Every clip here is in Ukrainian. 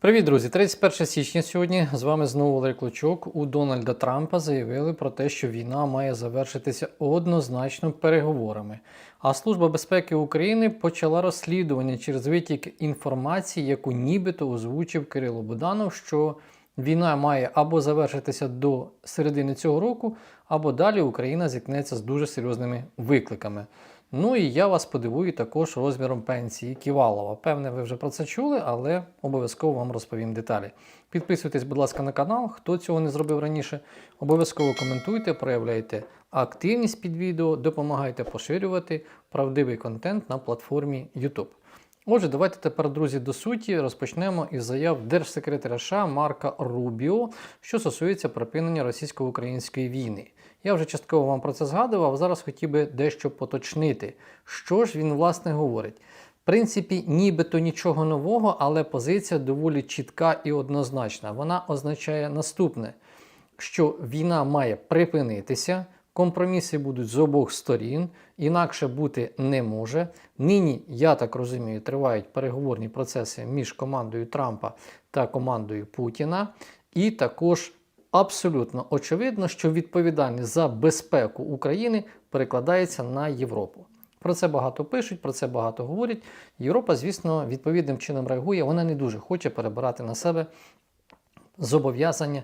Привіт, друзі! 31 січня сьогодні з вами знову Олег Клочок. У Дональда Трампа заявили про те, що війна має завершитися однозначно переговорами. А Служба безпеки України почала розслідування через витік інформації, яку нібито озвучив Кирило Буданов, що війна має або завершитися до середини цього року, або далі Україна зіткнеться з дуже серйозними викликами. Ну і я вас подивую також розміром пенсії Ківалова. Певне, ви вже про це чули, але обов'язково вам розповім деталі. Підписуйтесь, будь ласка, на канал, хто цього не зробив раніше. Обов'язково коментуйте, проявляйте активність під відео, допомагайте поширювати правдивий контент на платформі YouTube. Отже, давайте тепер, друзі, до суті розпочнемо із заяв держсекретаря США Марка Рубіо, що стосується припинення російсько-української війни. Я вже частково вам про це згадував, зараз хотів би дещо поточнити. Що ж він власне говорить? В принципі, нібито нічого нового, але позиція доволі чітка і однозначна. Вона означає наступне: що війна має припинитися. Компроміси будуть з обох сторін, інакше бути не може. Нині, я так розумію, тривають переговорні процеси між командою Трампа та командою Путіна. І також абсолютно очевидно, що відповідальність за безпеку України перекладається на Європу. Про це багато пишуть, про це багато говорять. Європа, звісно, відповідним чином реагує. Вона не дуже хоче перебирати на себе зобов'язання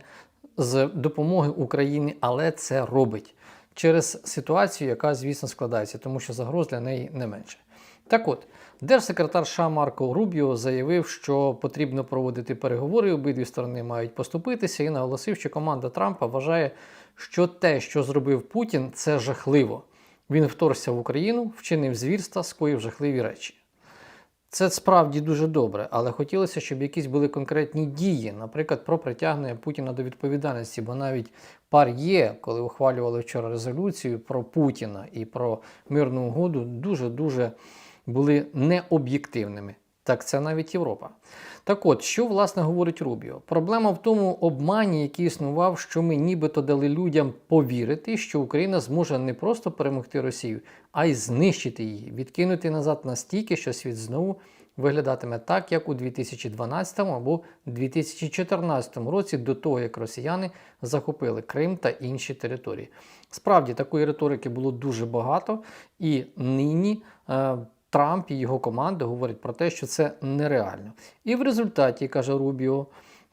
з допомоги Україні, але це робить через ситуацію, яка, звісно, складається, тому що загроз для неї не менше. Так от, держсекретар США Марко Рубіо заявив, що потрібно проводити переговори, обидві сторони мають поступитися, і наголосив, що команда Трампа вважає, що те, що зробив Путін, це жахливо. Він вторгся в Україну, вчинив звірства, скоїв жахливі речі. Це справді дуже добре, але хотілося, щоб якісь були конкретні дії, наприклад, про притягнення Путіна до відповідальності, бо навіть пар є, коли ухвалювали вчора резолюцію про Путіна і про мирну угоду, дуже-дуже були необ'єктивними. Так це навіть Європа. Так от, що власне говорить Рубіо? Проблема в тому обмані, який існував, що ми нібито дали людям повірити, що Україна зможе не просто перемогти Росію, а й знищити її, відкинути назад настільки, що світ знову виглядатиме так, як у 2012 або 2014 році, до того як росіяни захопили Крим та інші території. Справді такої риторики було дуже багато, і нині. Е, Трамп і його команда говорять про те, що це нереально. І в результаті, каже Рубіо,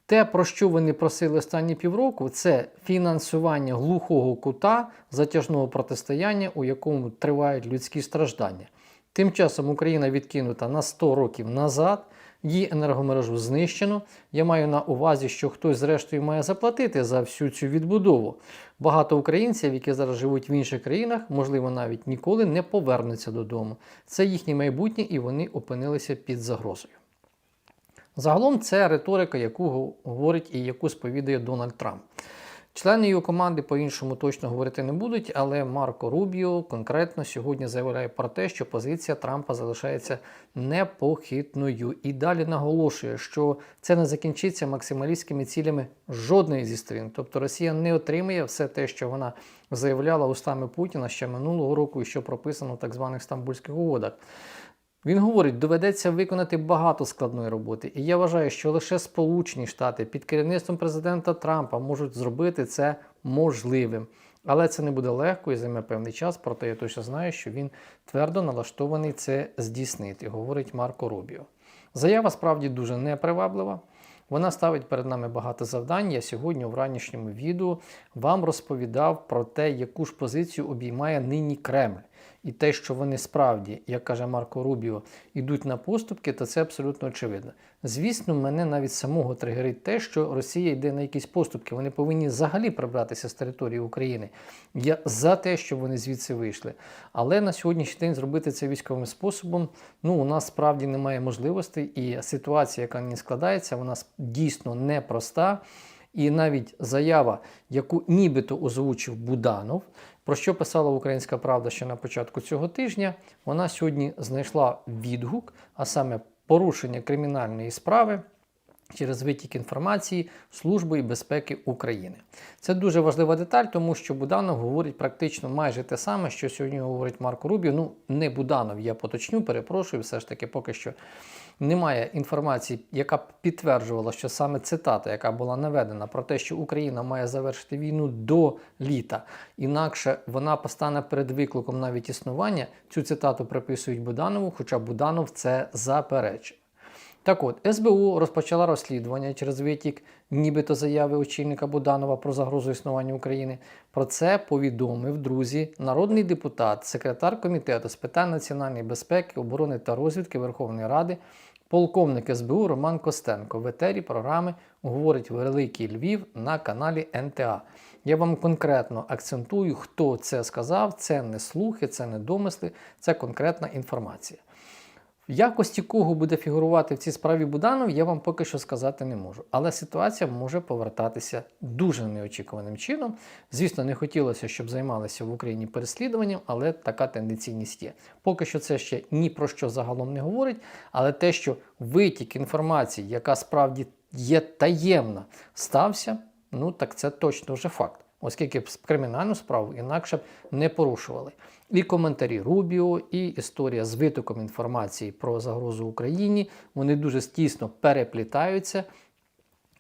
те, про що вони просили останні півроку, це фінансування глухого кута затяжного протистояння, у якому тривають людські страждання. Тим часом Україна відкинута на 100 років назад, її енергомережу знищено. Я маю на увазі, що хтось, зрештою, має заплатити за всю цю відбудову. Багато українців, які зараз живуть в інших країнах, можливо, навіть ніколи не повернуться додому. Це їхнє майбутнє, і вони опинилися під загрозою. Загалом це риторика, яку говорить і яку сповідує Дональд Трамп. Члени його команди по-іншому точно говорити не будуть, але Марко Рубіо конкретно сьогодні заявляє про те, що позиція Трампа залишається непохитною. І далі наголошує, що це не закінчиться максималістськими цілями жодної зі сторін. Тобто Росія не отримає все те, що вона заявляла устами Путіна ще минулого року, і що прописано в так званих Стамбульських угодах. Він говорить, доведеться виконати багато складної роботи, і я вважаю, що лише Сполучені Штати під керівництвом президента Трампа можуть зробити це можливим. Але це не буде легко і займе певний час, проте я точно знаю, що він твердо налаштований це здійснити, говорить Марко Рубіо. Заява справді дуже неприваблива. Вона ставить перед нами багато завдань. Я сьогодні в ранішньому відео вам розповідав про те, яку ж позицію обіймає нині Кремль. І те, що вони справді, як каже Марко Рубіо, йдуть на поступки, то це абсолютно очевидно. Звісно, мене навіть самого тригерить те, що Росія йде на якісь поступки. Вони повинні взагалі прибратися з території України. Я за те, щоб вони звідси вийшли. Але на сьогоднішній день зробити це військовим способом, ну у нас справді немає можливостей, і ситуація, яка не складається, вона дійсно непроста. І навіть заява, яку нібито озвучив Буданов, про що писала Українська Правда ще на початку цього тижня, вона сьогодні знайшла відгук, а саме порушення кримінальної справи через витік інформації Службою безпеки України. Це дуже важлива деталь, тому що Буданов говорить практично майже те саме, що сьогодні говорить Марко Рубіо. Ну, не Буданов, я поточню, перепрошую, все ж таки, поки що немає інформації, яка б підтверджувала, що саме цитата, яка була наведена про те, що Україна має завершити війну до літа, інакше вона постане перед викликом навіть існування. Цю цитату приписують Буданову, хоча Буданов це заперечує. Так от, СБУ розпочала розслідування через витік нібито заяви очільника Буданова про загрозу існування України. Про це повідомив друзі, народний депутат, секретар комітету з питань національної безпеки, оборони та розвідки Верховної Ради, полковник СБУ Роман Костенко в етері програми говорить Великий Львів на каналі НТА. Я вам конкретно акцентую, хто це сказав. Це не слухи, це не домисли, це конкретна інформація. В якості кого буде фігурувати в цій справі Буданов, я вам поки що сказати не можу. Але ситуація може повертатися дуже неочікуваним чином. Звісно, не хотілося, щоб займалися в Україні переслідуванням, але така тенденційність є. Поки що це ще ні про що загалом не говорить, але те, що витік інформації, яка справді є таємна, стався, ну так це точно вже факт. Оскільки б кримінальну справу інакше б не порушували. І коментарі Рубіо, і історія з витоком інформації про загрозу Україні, вони дуже тісно переплітаються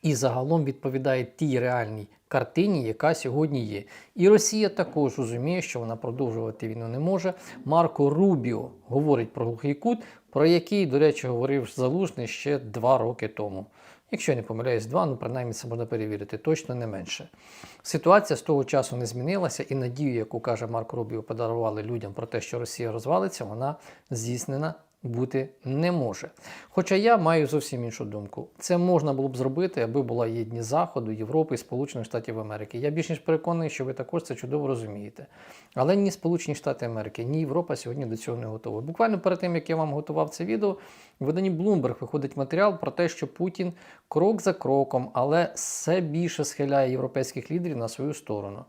і загалом відповідають тій реальній картині, яка сьогодні є. І Росія також розуміє, що вона продовжувати війну не може. Марко Рубіо говорить про глухий кут, про який, до речі, говорив Залужний ще два роки тому. Якщо я не помиляюсь, два, ну принаймні це можна перевірити, точно не менше. Ситуація з того часу не змінилася, і надію, яку каже Марко Рубіо, подарували людям про те, що Росія розвалиться, вона здійснена бути не може. Хоча я маю зовсім іншу думку. Це можна було б зробити, аби була єдність Заходу, Європи і Сполучених Штатів Америки. Я більш ніж переконаний, що ви також це чудово розумієте. Але ні Сполучені Штати Америки, ні Європа сьогодні до цього не готові. Буквально перед тим, як я вам готував це відео, в виданні Bloomberg виходить матеріал про те, що Путін крок за кроком, але все більше схиляє європейських лідерів на свою сторону.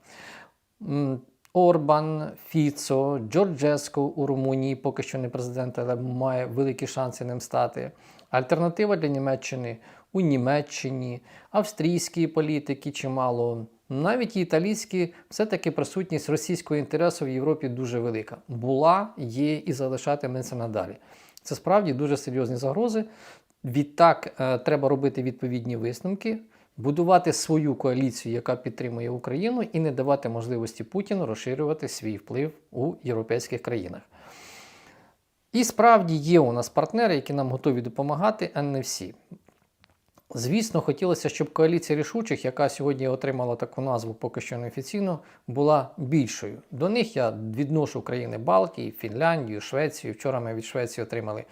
Орбан, Фіцо, Джорджеско у Румунії, поки що не президент, але має великі шанси ним стати. Альтернатива для Німеччини у Німеччині, австрійські політики чимало. Навіть італійські, все-таки присутність російського інтересу в Європі дуже велика. Була, є і залишатиметься надалі. Це справді дуже серйозні загрози. Відтак е, треба робити відповідні висновки будувати свою коаліцію, яка підтримує Україну, і не давати можливості Путіну розширювати свій вплив у європейських країнах. І справді є у нас партнери, які нам готові допомагати, а не всі. Звісно, хотілося, щоб коаліція рішучих, яка сьогодні отримала таку назву поки що неофіційно, була більшою. До них я відношу країни Балтії, Фінляндію, Швецію. Вчора ми від Швеції отримали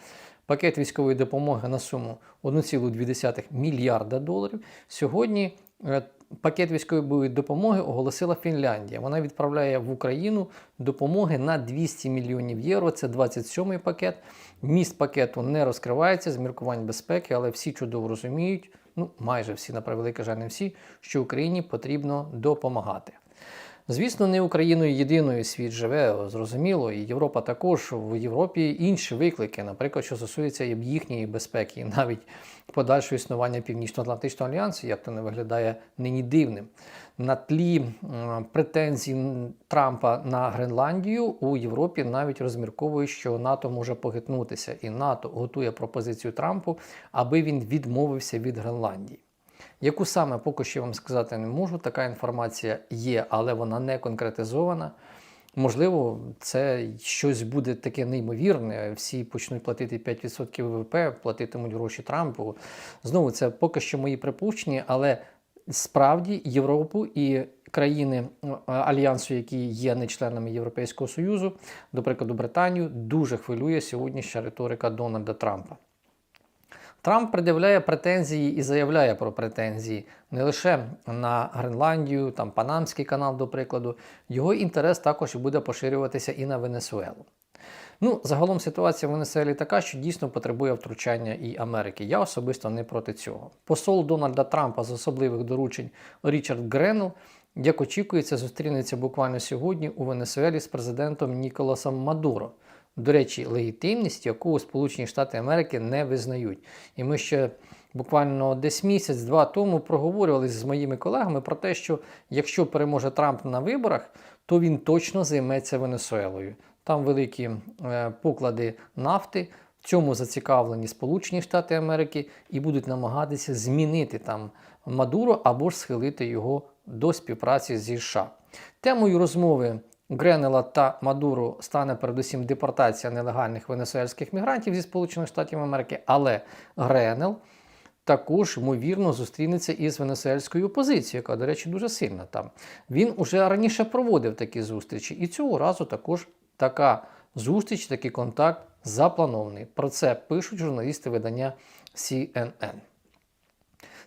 пакет військової допомоги на суму 1,2 мільярда доларів. Сьогодні е, пакет військової допомоги оголосила Фінляндія. Вона відправляє в Україну допомоги на 200 мільйонів євро. Це 27-й пакет. Міст пакету не розкривається з міркувань безпеки, але всі чудово розуміють. Ну, майже всі, на превелике жаль, не всі, що Україні потрібно допомагати. Звісно, не Україною єдиною світ живе, зрозуміло, і Європа також в Європі інші виклики, наприклад, що стосується їхньої безпеки, і навіть подальшого існування Північно-Атлантичного альянсу, як то не виглядає нині дивним. На тлі претензій Трампа на Гренландію у Європі навіть розмірковують, що НАТО може похитнутися, і НАТО готує пропозицію Трампу, аби він відмовився від Гренландії. Яку саме поки що вам сказати не можу, така інформація є, але вона не конкретизована. Можливо, це щось буде таке неймовірне. Всі почнуть платити 5% ВВП, платитимуть гроші Трампу. Знову це поки що мої припущення, але справді Європу і країни альянсу, які є не членами Європейського Союзу, до прикладу, Британію, дуже хвилює сьогоднішня риторика Дональда Трампа. Трамп пред'являє претензії і заявляє про претензії не лише на Гренландію, там Панамський канал, до прикладу, його інтерес також буде поширюватися і на Венесуелу. Ну, загалом ситуація в Венесуелі така, що дійсно потребує втручання і Америки. Я особисто не проти цього. Посол Дональда Трампа з особливих доручень Річард Гренл, як очікується, зустрінеться буквально сьогодні у Венесуелі з президентом Ніколасом Мадуро. До речі, легітимність, яку Сполучені Штати Америки не визнають. І ми ще буквально десь місяць-два тому проговорювали з моїми колегами про те, що якщо переможе Трамп на виборах, то він точно займеться Венесуелою. Там великі е, поклади нафти. В цьому зацікавлені Сполучені Штати Америки і будуть намагатися змінити там Мадуро або ж схилити його до співпраці зі США. Темою розмови Гренела та Мадуро стане передусім депортація нелегальних венесуельських мігрантів зі Сполучених Штатів Америки, але Гренел також ймовірно зустрінеться із венесуельською опозицією, яка, до речі, дуже сильна там. Він уже раніше проводив такі зустрічі, і цього разу також така зустріч, такий контакт запланований. Про це пишуть журналісти видання CNN.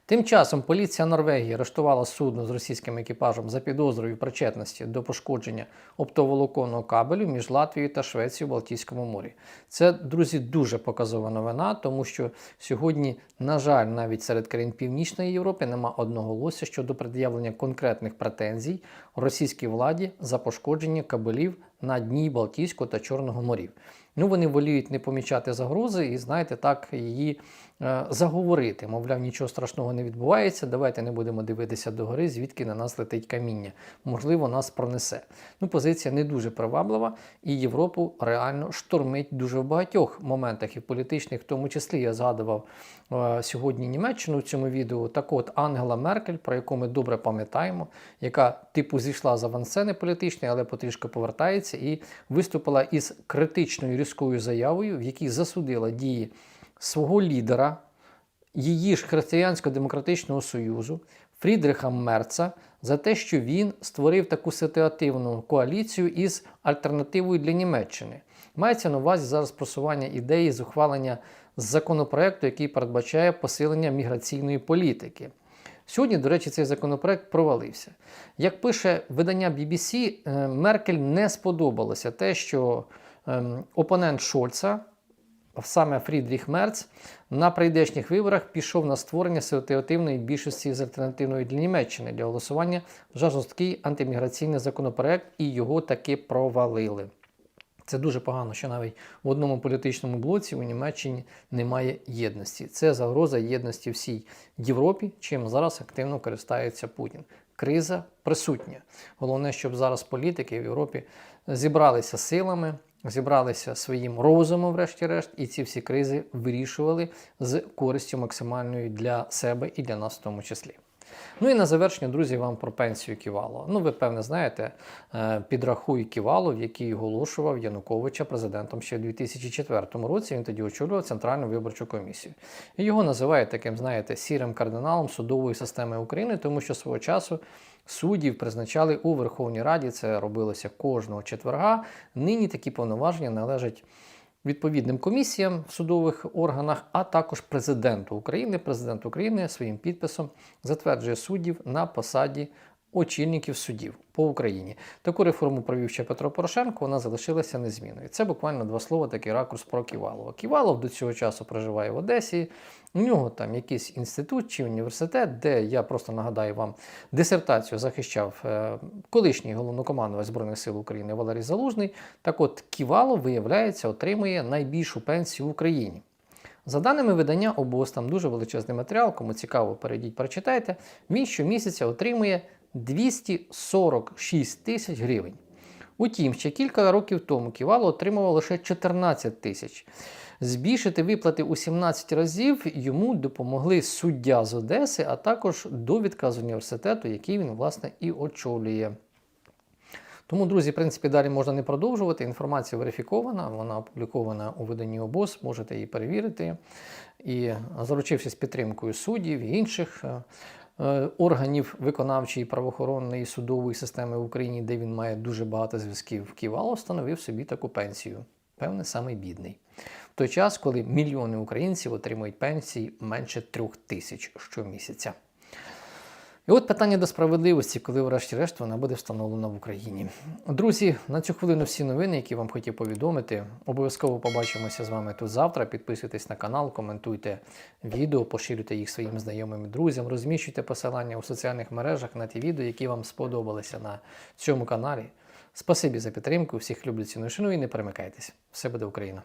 Тим часом поліція Норвегії арештувала судно з російським екіпажем за підозрою причетності до пошкодження оптоволоконного кабелю між Латвією та Швецією в Балтійському морі. Це, друзі, дуже показова новина, тому що сьогодні, на жаль, навіть серед країн Північної Європи нема одноголосся щодо пред'явлення конкретних претензій російській владі за пошкодження кабелів на дні Балтійського та Чорного морів. Ну, вони воліють не помічати загрози і, знаєте, так її заговорити. Мовляв, нічого страшного не відбувається. Давайте не будемо дивитися догори, звідки на нас летить каміння. Можливо, нас пронесе. Ну, позиція не дуже приваблива, і Європу реально штормить дуже в багатьох моментах, і політичних, в тому числі я згадував е, сьогодні Німеччину в цьому відео. Так от Ангела Меркель, про яку ми добре пам'ятаємо, яка типу зійшла з авансцени політичної, але потрішки повертається, і виступила із критичною різкою заявою, в якій засудила дії свого лідера, її ж Християнсько-демократичного союзу Фрідриха Мерца за те, що він створив таку ситуативну коаліцію із альтернативою для Німеччини. Мається на увазі зараз просування ідеї з ухвалення законопроекту, який передбачає посилення міграційної політики. Сьогодні, до речі, цей законопроект провалився. Як пише видання BBC, е, Меркель не сподобалося те, що ем, опонент Шольца, саме Фрідріх Мерц, на прийдешніх виборах пішов на створення ситуативної більшості з альтернативної для Німеччини для голосування за жорсткий антиміграційний законопроект, і його таки провалили. Це дуже погано, що навіть в одному політичному блоці у Німеччині немає єдності. Це загроза єдності всій Європі, чим зараз активно користається Путін. Криза присутня. Головне, щоб зараз політики в Європі зібралися силами, зібралися своїм розумом, врешті-решт, і ці всі кризи вирішували з користю максимальною для себе і для нас в тому числі. Ну і на завершення, друзі, вам про пенсію Ківало. Ну, ви певне знаєте, е, підрахуй Ківало, в який оголошував Януковича президентом ще в 2004 році. Він тоді очолював Центральну виборчу комісію. Його називають таким, знаєте, сірим кардиналом судової системи України, тому що свого часу. Суддів призначали у Верховній Раді, це робилося кожного четверга. Нині такі повноваження належать відповідним комісіям в судових органах, а також президенту України. Президент України своїм підписом затверджує суддів на посаді очільників судів по Україні. Таку реформу провів ще Петро Порошенко, вона залишилася незмінною. Це буквально два слова, такий ракурс про Ківалова. Ківалов до цього часу проживає в Одесі. У нього там якийсь інститут чи університет, де я просто нагадаю вам дисертацію захищав е, колишній головнокомандувач Збройних сил України Валерій Залужний. Так от Ківалов, виявляється, отримує найбільшу пенсію в Україні. За даними видання ОБОС, там дуже величезний матеріал, кому цікаво, перейдіть, прочитайте. Він щомісяця отримує 246 тисяч гривень. Утім, ще кілька років тому Ківало отримував лише 14 тисяч. Збільшити виплати у 17 разів йому допомогли суддя з Одеси, а також довідка з університету, який він, власне, і очолює. Тому, друзі, в принципі, далі можна не продовжувати. Інформація верифікована, вона опублікована у виданні ОБОС, можете її перевірити. І заручившись підтримкою суддів і інших е, органів виконавчої, правоохоронної судової системи в Україні, де він має дуже багато зв'язків, Ківало встановив собі таку пенсію. Певне, самий бідний. В той час, коли мільйони українців отримують пенсії менше трьох тисяч щомісяця. І от питання до справедливості, коли, врешті-решт, вона буде встановлена в Україні. Друзі, на цю хвилину всі новини, які вам хотів повідомити. Обов'язково побачимося з вами тут завтра. Підписуйтесь на канал, коментуйте відео, поширюйте їх своїм знайомим і друзям, розміщуйте посилання у соціальних мережах на ті відео, які вам сподобалися на цьому каналі. Спасибі за підтримку. Всіх люблю ціную шаную і не перемикайтесь. Все буде Україна!